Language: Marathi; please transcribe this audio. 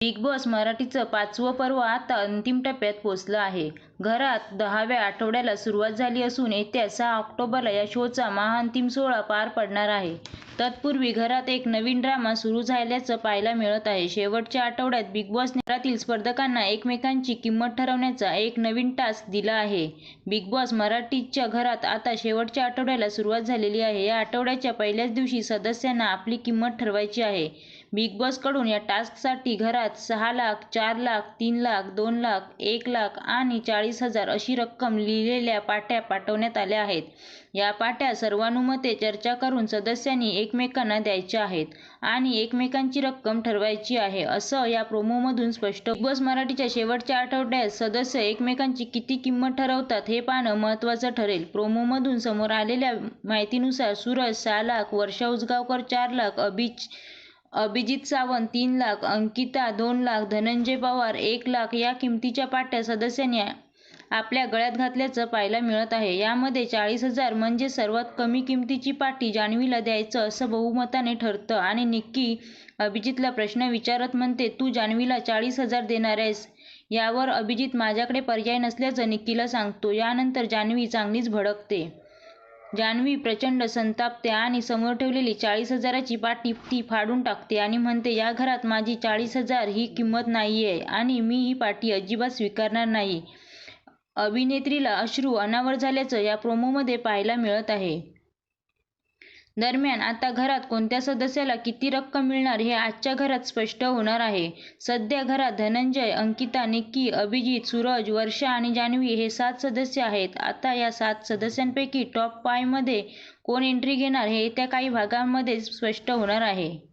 बिग बॉस मराठीचं पाचवं पर्व आता अंतिम टप्प्यात पोहोचलं आहे. घरात दहाव्या आठवड्याला सुरुवात झाली असून येत्या सहा ऑक्टोबरला या शोचा महाअंतिम सोहळा पार पडणार आहे. तत्पूर्वी घरात एक नवीन ड्रामा सुरू झाल्याचं पाहायला मिळत आहे. शेवटच्या आठवड्यात बिग बॉसने घरातील स्पर्धकांना एकमेकांची किंमत ठरवण्याचा एक नवीन टास्क दिला आहे. बिग बॉस मराठीच्या घरात आता शेवटच्या आठवड्याला सुरुवात झालेली आहे. या आठवड्याच्या पहिल्याच दिवशी सदस्यांना आपली किंमत ठरवायची आहे. बिग बॉसकडून या टास्कसाठी घरात सहा लाख, चार लाख, तीन लाख, दोन लाख, एक लाख आणि चाळीस हजार अशी रक्कम लिहिलेल्या पाट्या पाठवण्यात आल्या आहेत. या पाट्या सर्वानुमते चर्चा करून सदस्यांनी एक एकमेकांना द्यायच्या आहेत आणि एकमेकांची रक्कम ठरवायची आहे, असं या प्रोमोमधून स्पष्ट बस बिग बॉस मराठीच्या शेवटच्या आठवड्यात सदस्य एकमेकांची किती किंमत ठरवतात हे पाहणं महत्त्वाचं ठरेल. प्रोमोमधून समोर आलेल्या माहितीनुसार सूरज सहा लाख, वर्षा उसगावकर चार लाख, अभिजित सावंत तीन लाख, अंकिता दोन लाख, धनंजय पवार एक लाख या किमतीच्या पाट्या सदस्यांनी आपल्या गळ्यात घातल्याचं पाहायला मिळत आहे. यामध्ये चाळीस हजार म्हणजे सर्वात कमी किमतीची पाटी जान्हवीला द्यायचं असं बहुमताने ठरतं आणि निक्की अभिजितला प्रश्न विचारत म्हणते, तू जान्हवीला चाळीस हजार देणार आहेस? यावर अभिजित माझ्याकडे पर्याय नसल्याचं निक्कीला सांगतो. यानंतर जान्हवी चांगलीच भडकते. जान्हवी प्रचंड संतापते आणि समोर ठेवलेली चाळीस हजाराची पाटी ती फाडून टाकते आणि म्हणते, या घरात माझी चाळीस हजार ही किंमत नाहीये आणि मी ही पाटी अजिबात स्वीकारणार नाही. अभिनेत्रीला अश्रू अनावर झाल्याचं या प्रोमोमध्ये पाहायला मिळत आहे. दरम्यान आता घरात कोणत्या सदस्याला किती रक्कम मिळणार हे आजच्या घरात स्पष्ट होणार आहे. सध्या घरात धनंजय, अंकिता, निक्की, अभिजित, सूरज, वर्षा आणि जान्हवी हे सात सदस्य आहेत. आता या सात सदस्यांपैकी टॉप फाईव्हमध्ये कोण एंट्री घेणार हे येत्या काही भागांमध्ये स्पष्ट होणार आहे.